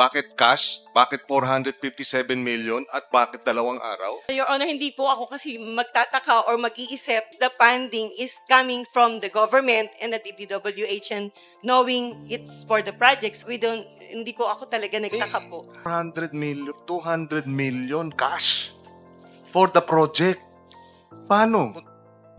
Bakit cash? Bakit 457 million? At bakit dalawang araw? Your Honor, hindi po ako kasi magtataka or mag-iisip the funding is coming from the government and the DPWH and knowing it's for the projects, we don't, hindi po ako talaga nagtaka po. 400 million, 200 million cash for the project. Paano?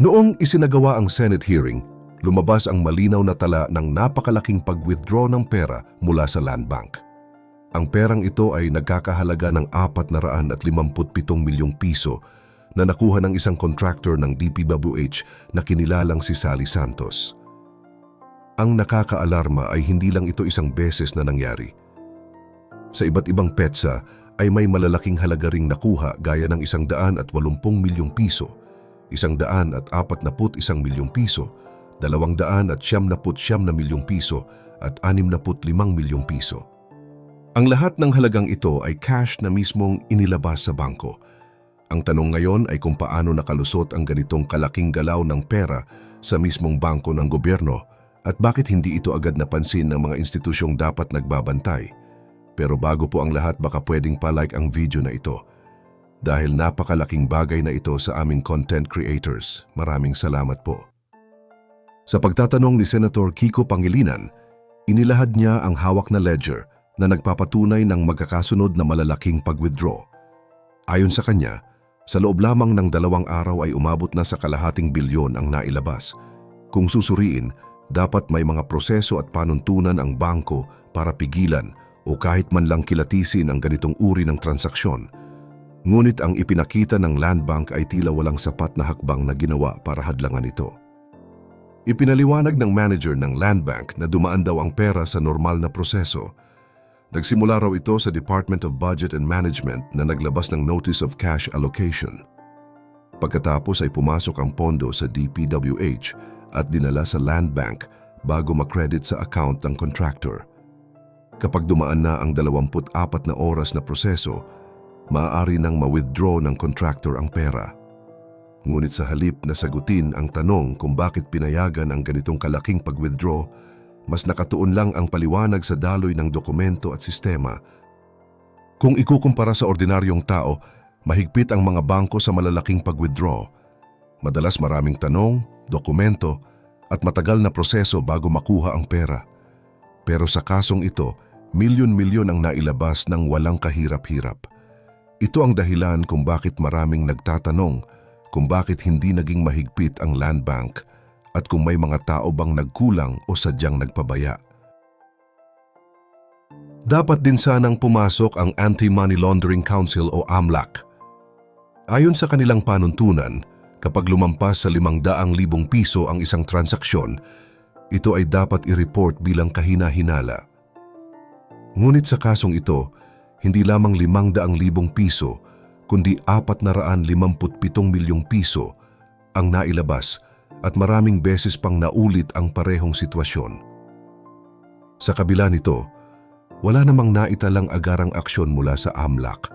Noong isinagawa ang Senate hearing, lumabas ang malinaw na tala ng napakalaking pag-withdraw ng pera mula sa Land Bank. Ang perang ito ay nagkakahalaga ng 457 milyong piso na nakuha ng isang contractor ng DPWH na kinilalang si Sally Santos. Ang nakakaalarma ay hindi lang ito isang beses na nangyari. Sa iba't ibang petsa ay may malalaking halaga ring nakuha gaya ng isang daan at walumpung milyong piso, isang daan at apat naput isang milyong piso, dalawang daan at siyam naput siyam na milyong piso at anim naput limang milyong piso. Ang lahat ng halagang ito ay cash na mismong inilabas sa bangko. Ang tanong ngayon ay kung paano nakalusot ang ganitong kalaking galaw ng pera sa mismong bangko ng gobyerno at bakit hindi ito agad napansin ng mga institusyong dapat nagbabantay. Pero bago po ang lahat baka pwedeng palike ang video na ito. Dahil napakalaking bagay na ito sa aming content creators. Maraming salamat po. Sa pagtatanong ni Senator Kiko Pangilinan, inilahad niya ang hawak na ledger na nagpapatunay ng magkakasunod na malalaking pag-withdraw. Ayon sa kanya, sa loob lamang ng dalawang araw ay umabot na sa kalahating bilyon ang nailabas. Kung susuriin, dapat may mga proseso at panuntunan ang bangko para pigilan o kahit man lang kilatisin ang ganitong uri ng transaksyon. Ngunit ang ipinakita ng Land Bank ay tila walang sapat na hakbang na ginawa para hadlangan ito. Ipinaliwanag ng manager ng Land Bank na dumaan daw ang pera sa normal na proseso. Nagsimula raw ito sa Department of Budget and Management na naglabas ng Notice of Cash Allocation. Pagkatapos ay pumasok ang pondo sa DPWH at dinala sa Land Bank bago makredit sa account ng contractor. Kapag dumaan na ang 24 na oras na proseso, maaari nang ma-withdraw ng contractor ang pera. Ngunit sa halip na sagutin ang tanong kung bakit pinayagan ang ganitong kalaking pag-withdraw, mas nakatuon lang ang paliwanag sa daloy ng dokumento at sistema. Kung ikukumpara sa ordinaryong tao, mahigpit ang mga bangko sa malalaking pag-withdraw. Madalas maraming tanong, dokumento, at matagal na proseso bago makuha ang pera. Pero sa kasong ito, milyon-milyon ang nailabas ng walang kahirap-hirap. Ito ang dahilan kung bakit maraming nagtatanong kung bakit hindi naging mahigpit ang land bank at kung may mga tao bang nagkulang o sadyang nagpabaya. Dapat din sanang pumasok ang Anti-Money Laundering Council o AMLAC. Ayon sa kanilang panuntunan, kapag lumampas sa 500,000 piso ang isang transaksyon, ito ay dapat i-report bilang kahina-hinala. Ngunit sa kasong ito, hindi lamang 500,000 piso, kundi 457 milyong piso ang nailabas at maraming beses pang naulit ang parehong sitwasyon. Sa kabila nito, wala namang naitalang agarang aksyon mula sa AMLAC.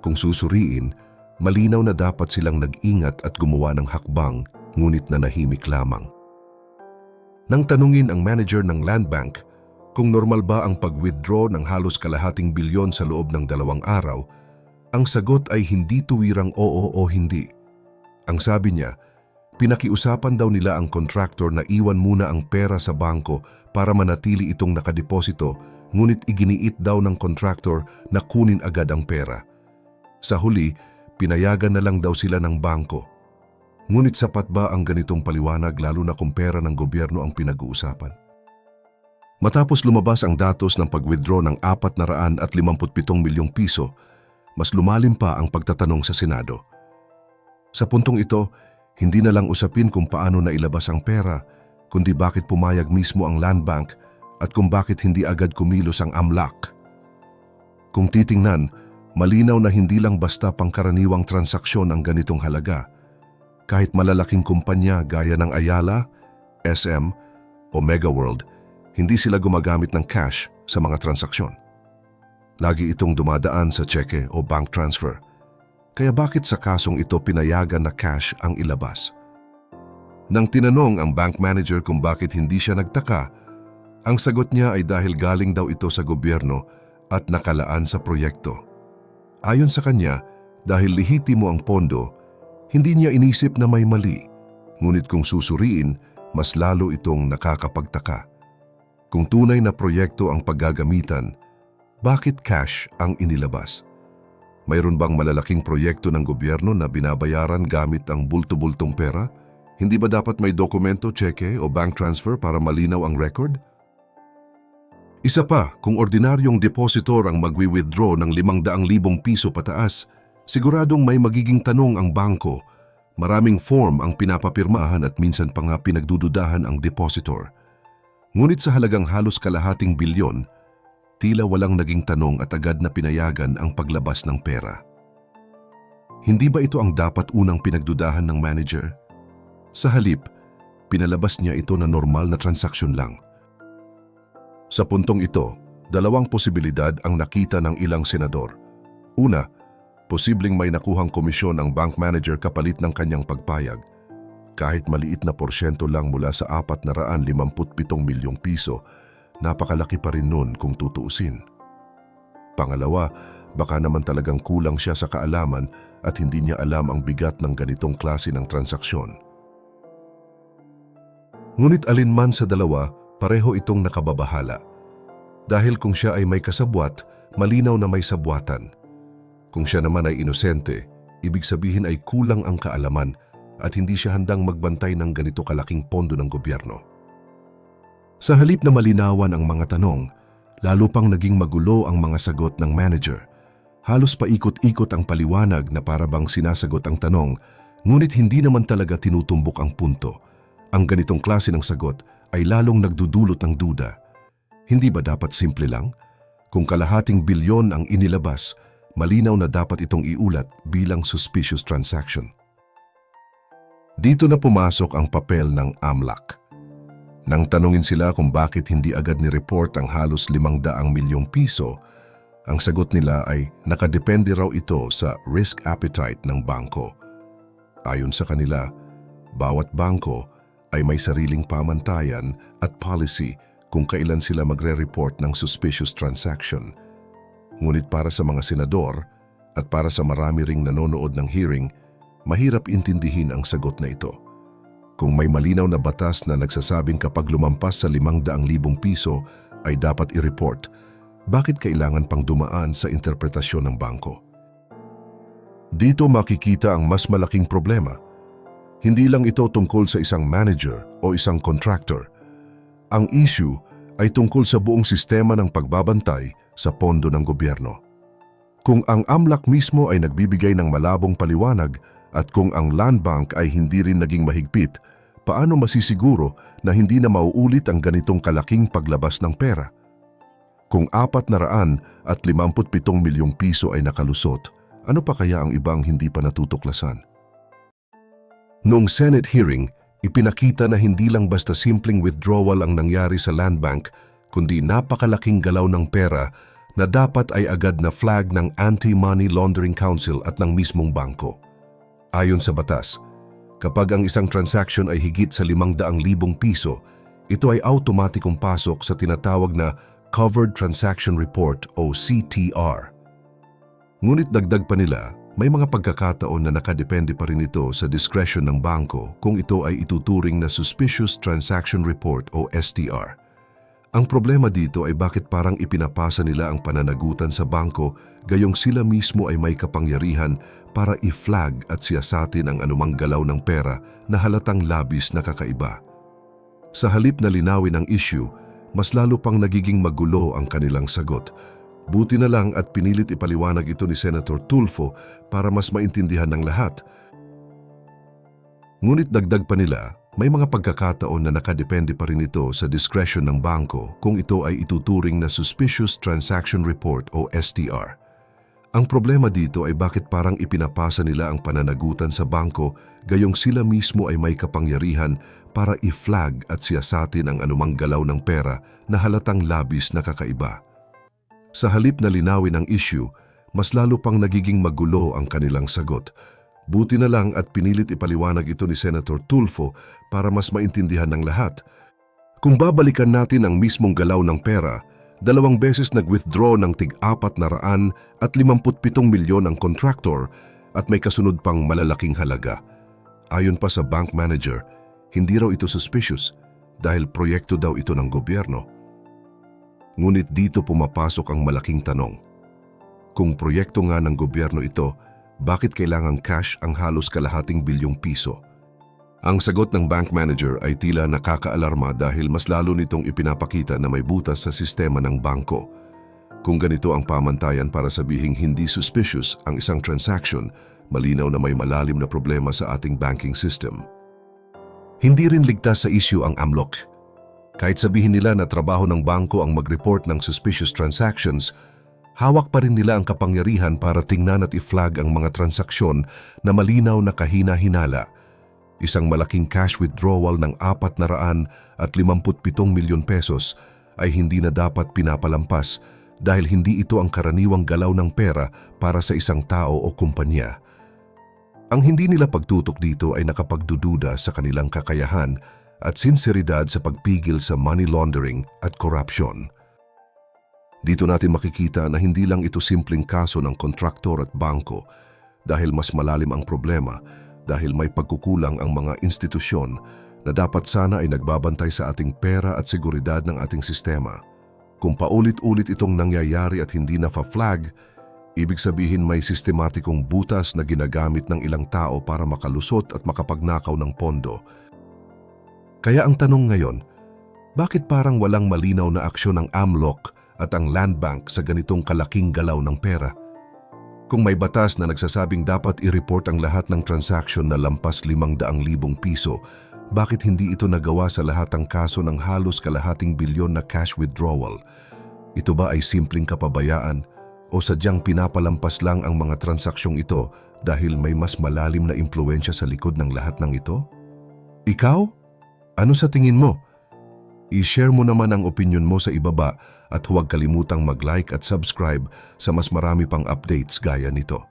Kung susuriin, malinaw na dapat silang nag-ingat at gumawa ng hakbang ngunit nanahimik lamang. Nang tanungin ang manager ng Land Bank kung normal ba ang pag-withdraw ng halos kalahating bilyon sa loob ng dalawang araw, ang sagot ay hindi tuwirang oo o hindi. Ang sabi niya, pinakiusapan daw nila ang contractor na iwan muna ang pera sa bangko para manatili itong nakadeposito ngunit iginiit daw ng contractor na kunin agad ang pera. Sa huli, pinayagan na lang daw sila ng bangko. Ngunit sapat ba ang ganitong paliwanag lalo na kung pera ng gobyerno ang pinag-uusapan? Matapos lumabas ang datos ng pag-withdraw ng 457 milyong piso, mas lumalim pa ang pagtatanong sa Senado. Sa puntong ito, hindi na lang usapin kung paano nailabas ang pera, kundi bakit pumayag mismo ang Land Bank at kung bakit hindi agad kumilos ang AMLAC. Kung titingnan, malinaw na hindi lang basta pangkaraniwang transaksyon ang ganitong halaga. Kahit malalaking kumpanya gaya ng Ayala, SM o Megaworld, hindi sila gumagamit ng cash sa mga transaksyon. Lagi itong dumadaan sa cheque o bank transfer. Kaya bakit sa kasong ito pinayagan na cash ang ilabas? Nang tinanong ang bank manager kung bakit hindi siya nagtaka, ang sagot niya ay dahil galing daw ito sa gobyerno at nakalaan sa proyekto. Ayon sa kanya, dahil lihitimo ang pondo, hindi niya inisip na may mali. Ngunit kung susuriin, mas lalo itong nakakapagtaka. Kung tunay na proyekto ang paggagamitan, bakit cash ang inilabas? Mayroon bang malalaking proyekto ng gobyerno na binabayaran gamit ang bulto-bultong pera? Hindi ba dapat may dokumento, cheque o bank transfer para malinaw ang record? Isa pa, kung ordinaryong depositor ang magwi-withdraw ng 500,000 piso pataas, siguradong may magiging tanong ang bangko. Maraming form ang pinapapirmahan at minsan pa nga pinagdududahan ang depositor. Ngunit sa halagang halos kalahating bilyon, tila walang naging tanong at agad na pinayagan ang paglabas ng pera. Hindi ba ito ang dapat unang pinagdudahan ng manager? Sa halip, pinalabas niya ito na normal na transaksyon lang. Sa puntong ito, dalawang posibilidad ang nakita ng ilang senador. Una, posibleng may nakuhang komisyon ang bank manager kapalit ng kanyang pagpayag. Kahit maliit na porsyento lang mula sa 457 milyong piso, napakalaki pa rin nun kung tutuusin. Pangalawa, baka naman talagang kulang siya sa kaalaman at hindi niya alam ang bigat ng ganitong klase ng transaksyon. Ngunit alinman sa dalawa, pareho itong nakababahala. Dahil kung siya ay may kasabwat, malinaw na may sabwatan. Kung siya naman ay inosente, ibig sabihin ay kulang ang kaalaman at hindi siya handang magbantay ng ganito kalaking pondo ng gobyerno. Sa halip na malinawan ang mga tanong, lalo pang naging magulo ang mga sagot ng manager. Halos paikot-ikot ang paliwanag na para bang sinasagot ang tanong, ngunit hindi naman talaga tinutumbok ang punto. Ang ganitong klase ng sagot ay lalong nagdudulot ng duda. Hindi ba dapat simple lang? Kung kalahating bilyon ang inilabas, malinaw na dapat itong iulat bilang suspicious transaction. Dito na pumasok ang papel ng AMLAC. Nang tanungin sila kung bakit hindi agad ni-report ang halos 500 milyong piso, ang sagot nila ay nakadepende raw ito sa risk appetite ng bangko. Ayon sa kanila, bawat bangko ay may sariling pamantayan at policy kung kailan sila magre-report ng suspicious transaction. Ngunit para sa mga senador at para sa marami ring nanonood ng hearing, mahirap intindihin ang sagot na ito. Kung may malinaw na batas na nagsasabing kapag lumampas sa 500,000 piso ay dapat i-report, bakit kailangan pang dumaan sa interpretasyon ng bangko? Dito makikita ang mas malaking problema. Hindi lang ito tungkol sa isang manager o isang contractor. Ang issue ay tungkol sa buong sistema ng pagbabantay sa pondo ng gobyerno. Kung ang AMLAC mismo ay nagbibigay ng malabong paliwanag at kung ang land bank ay hindi rin naging mahigpit, paano masisiguro na hindi na mauulit ang ganitong kalaking paglabas ng pera? Kung apat na raan at 57 milyong piso ay nakalusot, ano pa kaya ang ibang hindi pa natutuklasan? Noong Senate hearing, ipinakita na hindi lang basta simpleng withdrawal ang nangyari sa land bank, kundi napakalaking galaw ng pera na dapat ay agad na flag ng Anti-Money Laundering Council at ng mismong bangko. Ayon sa batas, kapag ang isang transaction ay higit sa 500,000 piso, ito ay automatikong pasok sa tinatawag na Covered Transaction Report o CTR. Ngunit dagdag pa nila, may mga pagkakataon na nakadepende pa rin ito sa discretion ng bangko kung ito ay ituturing na Suspicious Transaction Report o STR. Ang problema dito ay bakit parang ipinapasa nila ang pananagutan sa bangko gayong sila mismo ay may kapangyarihan para i-flag at siyasatin ang anumang galaw ng pera na halatang labis na kakaiba. Sa halip na linawin ang issue, mas lalo pang nagiging magulo ang kanilang sagot. Buti na lang at pinilit ipaliwanag ito ni Senator Tulfo para mas maintindihan ng lahat. Ngunit dagdag pa nila, may mga pagkakataon na nakadepende pa rin ito sa discretion ng bangko kung ito ay ituturing na Suspicious Transaction Report o STR. Ang problema dito ay bakit parang ipinapasa nila ang pananagutan sa bangko gayong sila mismo ay may kapangyarihan para i-flag at siyasatin ang anumang galaw ng pera na halatang labis na kakaiba. Sa halip na linawin ang issue, mas lalo pang nagiging magulo ang kanilang sagot. Buti na lang at pinilit ipaliwanag ito ni Senator Tulfo para mas maintindihan ng lahat. Kung babalikan natin ang mismong galaw ng pera, dalawang beses nag-withdraw ng tig-apat na raan at 57 milyon ang contractor at may kasunod pang malalaking halaga. Ayon pa sa bank manager, hindi raw ito suspicious dahil proyekto daw ito ng gobyerno. Ngunit dito pumapasok ang malaking tanong. Kung proyekto nga ng gobyerno ito, bakit kailangang cash ang halos kalahating bilyong piso? Ang sagot ng bank manager ay tila nakakaalarma dahil mas lalo nitong ipinapakita na may butas sa sistema ng bangko. Kung ganito ang pamantayan para sabihing hindi suspicious ang isang transaction, malinaw na may malalim na problema sa ating banking system. Hindi rin ligtas sa issue ang AMLOC. Kahit sabihin nila na trabaho ng bangko ang mag-report ng suspicious transactions, hawak pa rin nila ang kapangyarihan para tingnan at i-flag ang mga transaksyon na malinaw na kahina-hinala. Isang malaking cash withdrawal ng 400 at 57 milyon pesos ay hindi na dapat pinapalampas dahil hindi ito ang karaniwang galaw ng pera para sa isang tao o kumpanya. Ang hindi nila pagtutok dito ay nakapagdududa sa kanilang kakayahan at sinseridad sa pagpigil sa money laundering at corruption. Dito natin makikita na hindi lang ito simpleng kaso ng kontraktor at bangko dahil mas malalim ang problema dahil may pagkukulang ang mga institusyon na dapat sana ay nagbabantay sa ating pera at seguridad ng ating sistema. Kung paulit-ulit itong nangyayari at hindi na fa-flag, ibig sabihin may sistematikong butas na ginagamit ng ilang tao para makalusot at makapagnakaw ng pondo. Kaya ang tanong ngayon, bakit parang walang malinaw na aksyon ng AMLOC at ang Land Bank sa ganitong kalaking galaw ng pera? Kung may batas na nagsasabing dapat i-report ang lahat ng transaksyon na lampas 500,000 piso, bakit hindi ito nagawa sa lahat ng kaso ng halos kalahating bilyon na cash withdrawal? Ito ba ay simpleng kapabayaan o sadyang pinapalampas lang ang mga transaksyon ito dahil may mas malalim na impluensya sa likod ng lahat ng ito? Ikaw? Ano sa tingin mo? I-share mo naman ang opinion mo sa ibaba at huwag kalimutang mag-like at subscribe sa mas marami pang updates gaya nito.